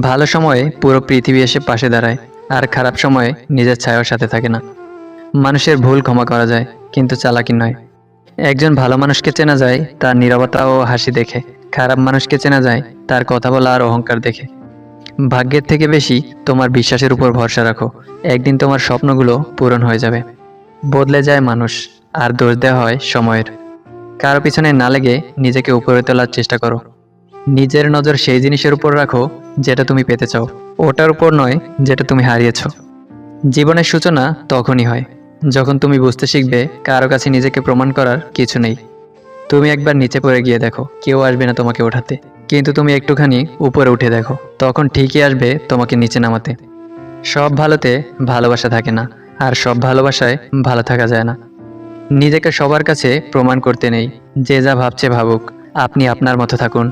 ভালো সময়ে পুরো পৃথিবী এসে পাশে দাঁড়ায়, আর খারাপ সময়ে নিজের ছায়ার সাথে থাকে না। মানুষের ভুল ক্ষমা করা যায়, কিন্তু চালাকি নয়। একজন ভালো মানুষকে চেনা যায়, তার নীরবতা ও হাসি দেখে। খারাপ মানুষকে চেনা যায়, তার কথা বলা আর অহংকার দেখে। ভাগ্যের থেকে বেশি তোমার বিশ্বাসের উপর ভরসা রাখো। একদিন তোমার স্বপ্নগুলো পূরণ হয়ে যাবে। বদলে যায় মানুষ, আর দোষ দেওয়া হয় সময়ের। কারও পিছনে না লেগে নিজেকে উপরে তোলার চেষ্টা করো। নিজের নজর সেই জিনিসের উপর রাখো যেটা তুমি পেতে চাও। ওটার উপর নয়, যেটা তুমি হারিয়েছ। জীবনের সূচনা তখনই হয়, যখন তুমি বুঝতে শিখবে কারও কাছে নিজেকে প্রমাণ করার কিছু নেই। তুমি একবার নিচে পড়ে গিয়ে দেখো, কেউ আসবে না তোমাকে ওঠাতে। কিন্তু তুমি একটুখানি উপরে উঠে দেখো, তখন ঠিকই আসবে তোমাকে নিচে নামাতে। সব ভালোতে ভালোবাসা থাকে না, আর সব ভালোবাসায় ভালো থাকা যায় না। নিজেকে সবার কাছে প্রমাণ করতে নেই, যে যা ভাবছে ভাবুক, আপনি আপনার মতো থাকুন।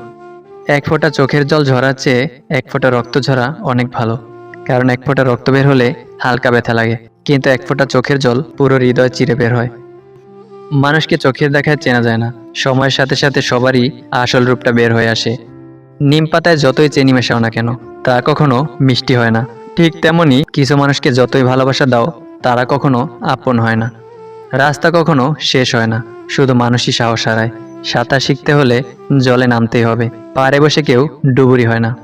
এক ফোঁটা চোখের জল ঝরার চেয়ে এক ফোঁটা রক্ত ঝরা অনেক ভালো। কারণ এক ফোঁটা রক্ত বের হলে হালকা ব্যথা লাগে, কিন্তু এক ফোঁটা চোখের জল পুরো হৃদয় চিরে বের হয়। মানুষকে চোখের দেখায় চেনা যায় না, সময়ের সাথে সাথে সবারই আসল রূপটা বের হয়ে আসে। নিম পাতায় যতই চেনি মেশাও না কেন, তা কখনো মিষ্টি হয় না। ঠিক তেমনি কিছু মানুষকে যতই ভালোবাসা দাও, তারা কখনো আপন হয় না। রাস্তা কখনো শেষ হয় না, শুধু মানুষই সাহস হারায়। সাঁতার শিখতে হলে জলে নামতেই হবে। পারে বসে কেউ ডুবুরি হয় না।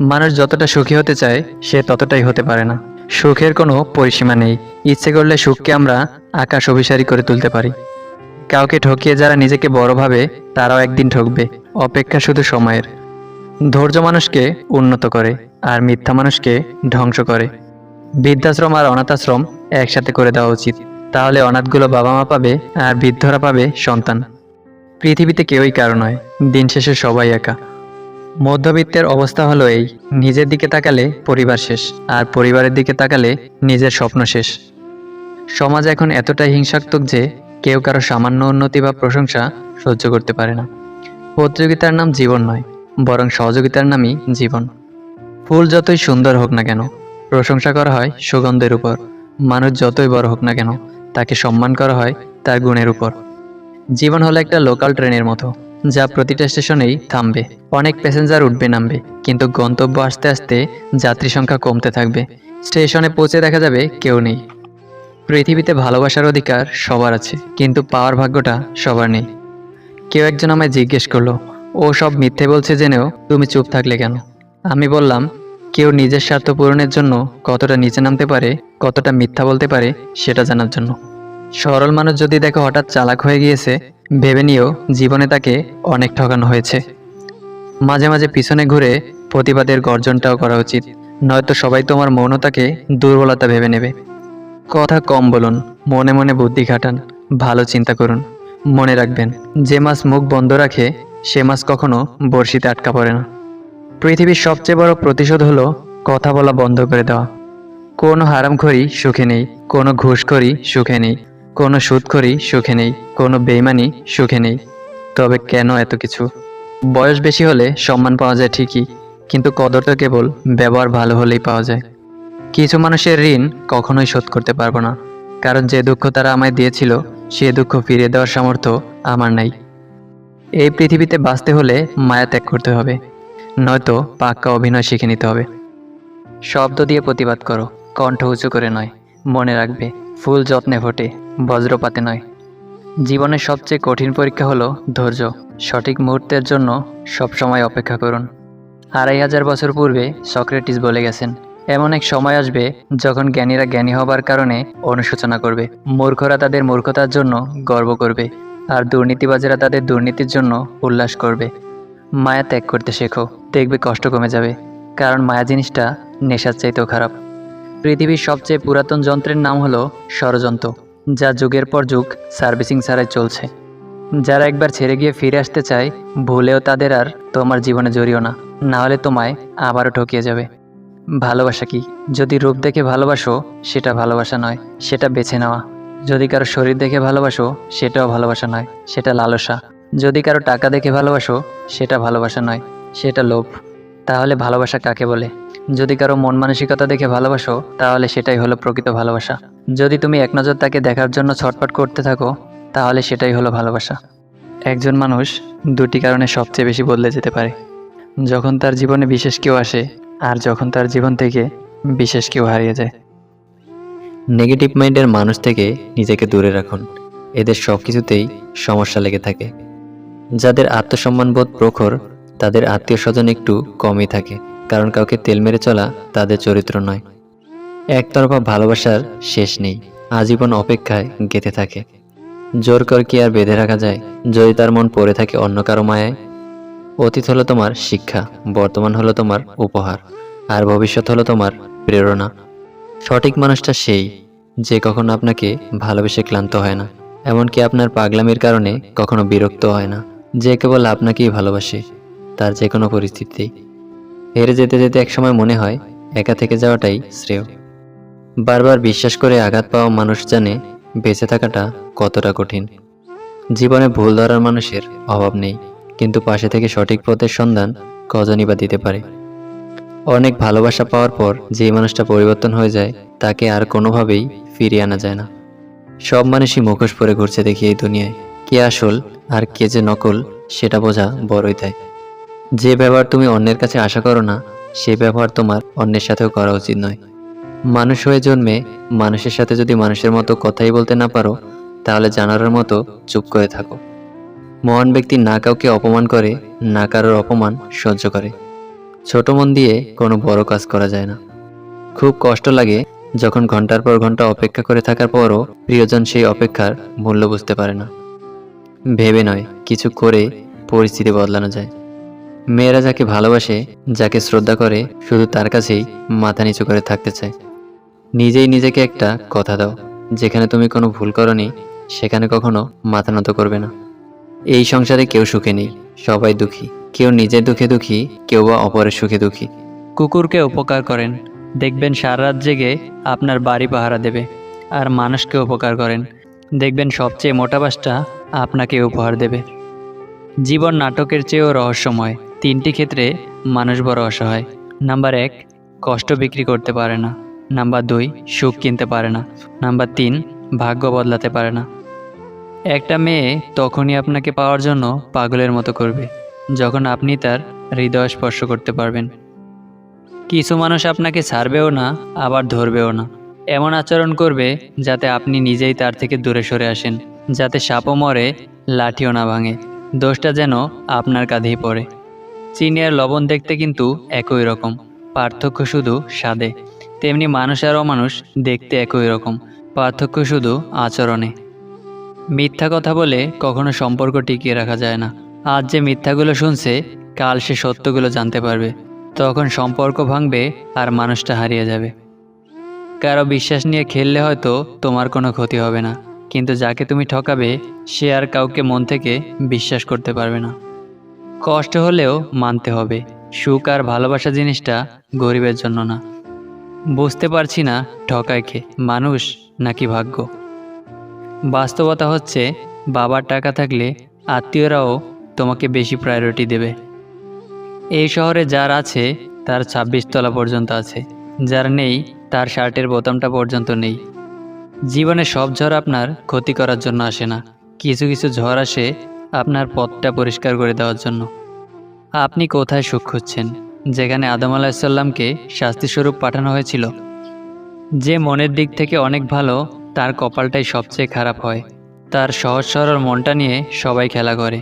মানুষ যতটা সুখী হতে চায়, সে ততটাই হতে পারে না। সুখের কোনো পরিসীমা নেই। ইচ্ছে করলে সুখকে আমরা আকাশ অভিসারী করে তুলতে পারি। কাউকে ঠকিয়ে যারা নিজেকে বড় ভাবে, তারাও একদিন ঠকবে। অপেক্ষা শুধু সময়ের। ধৈর্য মানুষকে উন্নত করে, আর মিথ্যা মানুষকে ধ্বংস করে। বৃদ্ধাশ্রম আর অনাথাশ্রম একসাথে করে দেওয়া উচিত। তাহলে অনাথগুলো বাবা মা পাবে, আর বৃদ্ধরা পাবে সন্তান। পৃথিবীতে কেউই কারও নয়, দিন শেষে সবাই একা। মধ্যবিত্তের অবস্থা হলো এই, নিজের দিকে তাকালে পরিবার শেষ, আর পরিবারের দিকে তাকালে নিজের স্বপ্ন শেষ। সমাজ এখন এতটাই হিংসাত্মক যে, কেউ কারও সামান্য উন্নতি বা প্রশংসা সহ্য করতে পারে না। প্রতিযোগিতার নাম জীবন নয়, বরং সহযোগিতার নামই জীবন। ফুল যতই সুন্দর হোক না কেন, প্রশংসা করা হয় সুগন্ধের উপর, মানুষ যতই বড় হোক না কেন, তাকে সম্মান করা হয় তার গুণের উপর। জীবন হলো একটা লোকাল ট্রেনের মতো, যা প্রতিটা স্টেশনেই থামবে। অনেক প্যাসেঞ্জার উঠবে, নামবে, কিন্তু গন্তব্য আসতে আসতে যাত্রী সংখ্যা কমতে থাকবে। স্টেশনে পৌঁছে দেখা যাবে কেউ নেই। পৃথিবীতে ভালোবাসার অধিকার সবার আছে, কিন্তু পাওয়ার ভাগ্যটা সবার নেই। কেউ একজন আমায় জিজ্ঞেস করল, ও সব মিথ্যে বলছে জেনেও তুমি চুপ থাকলে কেন? আমি বললাম, কেউ নিজের স্বার্থ পূরণের জন্য কতটা নিচে নামতে পারে, কতটা মিথ্যা বলতে পারে, সেটা জানার জন্য। সরল মানুষ যদি দেখো হঠাৎ চালাক হয়ে গিয়েছে, ভেবে নিয়েও জীবনে তাকে অনেক ঠকানো হয়েছে। মাঝে মাঝে পিছনে ঘুরে প্রতিবাদের গর্জনটাও করা উচিত, নয়তো সবাই তোমার মৌনতাকে দুর্বলতা ভেবে নেবে। কথা কম বলুন, মনে মনে বুদ্ধি খাটান, ভালো চিন্তা করুন, মনে রাখবেন, যে মাছ মুখ বন্ধ রাখে, সে মাছ কখনো বড়শিতে আটকা পড়ে না। পৃথিবীর সবচেয়ে বড় প্রতিশোধ হলো কথা বলা বন্ধ করে দেওয়া। কোনো হারামখড়ি সুখে নেই, কোনো ঘুষখড়ি সুখে নেই। কোনো সুদখড়ি সুখে নেই, কোনো বেইমানি সুখে নেই। তবে কেন এত কিছু? বয়স বেশি হলে সম্মান পাওয়া যায় ঠিকই, কিন্তু কদর তো কেবল ব্যবহার ভালো হলেই পাওয়া যায়। কিছু মানুষের ঋণ কখনোই শোধ করতে পারব না। কারণ যে দুঃখ তারা আমায় দিয়েছিল, সে দুঃখ ফিরিয়ে দেওয়ার সামর্থ্য আমার নাই। এই পৃথিবীতে বাঁচতে হলে মায়া ত্যাগ করতে হবে, নয়তো পাক্কা অভিনয় শিখে নিতে হবে। শব্দ দিয়ে প্রতিবাদ করো, কণ্ঠ উঁচু করে নয়, মনে রাখবে। ফুল যত্নে ফোটে বজ্রপাতে নয়। জীবনের সবচেয়ে কঠিন পরীক্ষা হলো ধৈর্য। সঠিক মুহূর্তের জন্য সবসময় অপেক্ষা করুন। আড়াই হাজার বছর পূর্বে সক্রেটিস বলে গেছেন, এমন এক সময় আসবে যখন জ্ঞানীরা জ্ঞানী হবার কারণে অনুশোচনা করবে। মূর্খরা তাদের মূর্খতার জন্য গর্ব করবে, আর দুর্নীতিবাজেরা তাদের দুর্নীতির জন্য উল্লাস করবে। মায়া ত্যাগ করতে শেখো, দেখবে কষ্ট কমে যাবে, কারণ মায়া জিনিসটা নেশার চাইতেও খারাপ। পৃথিবীর সবচেয়ে পুরাতন যন্ত্রের নাম হলো ষড়যন্ত্র, যা যুগের পর যুগ সার্ভিসিং ছাড়াই চলছে। যারা একবার ছেড়ে গিয়ে ফিরে আসতে চায়, ভুলেও তাদের আর তোমার জীবনে জড়িও না না হলে তোমায় আবারও ঠকিয়ে যাবে। ভালোবাসা কি? যদি রূপ দেখে ভালোবাসো, সেটা ভালোবাসা নয়, সেটা বেছে নেওয়া। যদি কারও শরীর দেখে ভালোবাসো, সেটাও ভালোবাসা নয়, সেটা লালসা। যদি কারও টাকা দেখে ভালোবাসো, সেটা ভালোবাসা নয়, সেটা লোভ। তাহলে ভালোবাসা কাকে বলে? যদি কারও মন মানসিকতা দেখে ভালোবাসো, তাহলে সেটাই হলো প্রকৃত ভালোবাসা। যদি তুমি এক নজর তাকে দেখার জন্য ছটফট করতে থাকো, তাহলে সেটাই হলো ভালোবাসা। একজন মানুষ দুটি কারণে সবচেয়ে বেশি বদলে যেতে পারে। যখন তার জীবনে বিশেষ কেউ আসে, আর যখন তার জীবন থেকে বিশেষ কেউ হারিয়ে যায়। নেগেটিভ মাইন্ডের মানুষ থেকে নিজেকে দূরে রাখুন। এদের সব কিছুতেই সমস্যা লেগে থাকে। যাদের আত্মসম্মানবোধ প্রখর, তাদের আত্মীয় স্বজন একটু কমই থাকে। কারণ কাউকে তেল মেরে চলা তাদের চরিত্র নয়। একতরফা ভালোবাসার শেষ নেই, আজীবন অপেক্ষায় গেঁথে থাকে। জোর কর কি আর বেঁধে রাখা যায়? যদি তার মন পড়ে থাকে অন্য কারও মায়ায়? অতীত হলো তোমার শিক্ষা, বর্তমান হলো তোমার উপহার, আর ভবিষ্যৎ হলো তোমার প্রেরণা। সঠিক মানুষটা সেই, যে কখনো আপনাকে ভালোবেসে ক্লান্ত হয় না, এমনকি আপনার পাগলামির কারণে কখনো বিরক্ত হয় না। যে কেবল আপনাকেই ভালোবাসে, তার যে কোনো পরিস্থিতিতেই হেরে যেতে যেতে একসময় মনে হয় একা থেকে যাওয়াটাই শ্রেয়। বারবার বিশ্বাস করে আঘাত পাওয়া মানুষ জানে বেঁচে থাকাটা কতটা কঠিন। জীবনে ভুল ধরার মানুষের অভাব নেই, কিন্তু পাশে থেকে সঠিক পথের সন্ধান কজনই বা দিতে পারে। অনেক ভালোবাসা পাওয়ার পর যে মানুষটা পরিবর্তন হয়ে যায়, তাকে আর কোনোভাবেই ফিরিয়ে আনা যায় না। সব মানুষই মুখোশ পরে ঘুরছে দেখি এই দুনিয়ায়, কে আসল আর কে যে নকল, সেটা বোঝা বড়ই তাই। যে ব্যবহার তুমি অন্যের কাছে আশা করো না, সে ব্যবহার তোমার অন্যের সাথেও করা উচিত নয়। মানুষ হয়ে জন্মে মানুষের সাথে যদি মানুষের মতো কথাই বলতে না পারো, তাহলে জানার মতো চুপ করে থাকো। মহান ব্যক্তি না কাউকে অপমান করে, না কারোর অপমান সহ্য করে। ছোট মন দিয়ে কোনো বড় কাজ করা যায় না। খুব কষ্ট লাগে যখন ঘণ্টার পর ঘণ্টা অপেক্ষা করে থাকার পরও প্রিয়জন সেই অপেক্ষার মূল্য বুঝতে পারে না। ভেবে নয়, কিছু করে পরিস্থিতি বদলানো যায়। মেয়েরা যাকে ভালোবাসে, যাকে শ্রদ্ধা করে, শুধু তার কাছেই মাথা নিচু করে থাকতে চায়। নিজেই নিজেকে একটা কথা দাও, যেখানে তুমি কোনো ভুল করনি, সেখানে কখনো মাথা নত করবে না। এই সংসারে কেউ সুখে নেই, সবাই দুঃখী। কেউ নিজের দুঃখে দুঃখী, কেউ বা অপরের সুখে দুঃখী। কুকুরকে উপকার করেন। দেখবেন সারা রাত জেগে আপনার বাড়ি পাহারা দেবে, আর মানুষকে উপকার করেন। দেখবেন সবচেয়ে মোটা বাসটা আপনাকে উপহার দেবে। জীবন নাটকের চেয়েও রহস্যময়। তিনটি ক্ষেত্রে মানুষ বড় অসহায় নাম্বার এক, কষ্ট বিক্রি করতে পারে না। নাম্বার দুই, সুখ কিনতে পারে না। নাম্বার তিন, ভাগ্য বদলাতে পারে না। একটা মেয়ে তখনই আপনাকে পাওয়ার জন্য পাগলের মতো করবে, যখন আপনি তার হৃদয় স্পর্শ করতে পারবেন। কিছু মানুষ আপনাকে ছাড়বেও না, আবার ধরবেও না। এমন আচরণ করবে যাতে আপনি নিজেই তার থেকে দূরে সরে আসেন, যাতে সাপও মরে, লাঠিও না ভাঙে। দোষটা যেন আপনার কাঁধেই পড়ে। চিনি আর লবণ দেখতে কিন্তু একই রকম। পার্থক্য শুধু স্বাদে। তেমনি মানুষ আর অমানুষ দেখতে একই রকম। পার্থক্য শুধু আচরণে। মিথ্যা কথা বলে কখনো সম্পর্ক টিকিয়ে রাখা যায় না। আজ যে মিথ্যাগুলো শুনছে, কাল সে সত্যগুলো জানতে পারবে। তখন সম্পর্ক ভাঙবে আর মানুষটা হারিয়ে যাবে। কারও বিশ্বাস নিয়ে খেললে হয়তো তোমার কোনো ক্ষতি হবে না। কিন্তু যাকে তুমি ঠকাবে, সে আর কাউকে মন থেকে বিশ্বাস করতে পারবে না। কষ্ট হলেও মানতে হবে। সুখ আর ভালোবাসা জিনিসটা গরিবের জন্য না। বুঝতে পারছি না ঠকায় কে, মানুষ নাকি ভাগ্য। বাস্তবতা হচ্ছে, বাবার টাকা থাকলে আত্মীয়রাও তোমাকে বেশি প্রায়োরিটি দেবে। এই শহরে যার আছে, তার ছাব্বিশ তলা পর্যন্ত আছে। যার নেই, তার শার্টের বোতামটা পর্যন্ত নেই। জীবনে সব ঝড় আপনার ক্ষতি করার জন্য আসে না। কিছু কিছু ঝড় আসে আপনার পথটা পরিষ্কার করে দেওয়ার জন্য। আপনি কোথায় সুখ খুঁজছেন? যেখানে আদম আলাহিসাল্লামকে শাস্তিস্বরূপ পাঠানো হয়েছিল। যে মনের দিক থেকে অনেক ভালো, তার কপালটাই সবচেয়ে খারাপ হয়। তার সহজ সরল মনটা নিয়ে সবাই খেলা করে।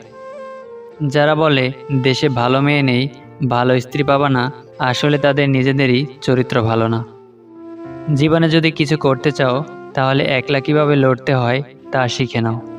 যারা বলে, দেশে ভালো মেয়ে নেই, ভালো স্ত্রী পাবা না আসলে তাদের নিজেদেরই চরিত্র ভালো না। জীবনে যদি কিছু করতে চাও, তাহলে একলা কীভাবে লড়তে হয়, তা শিখে নাও।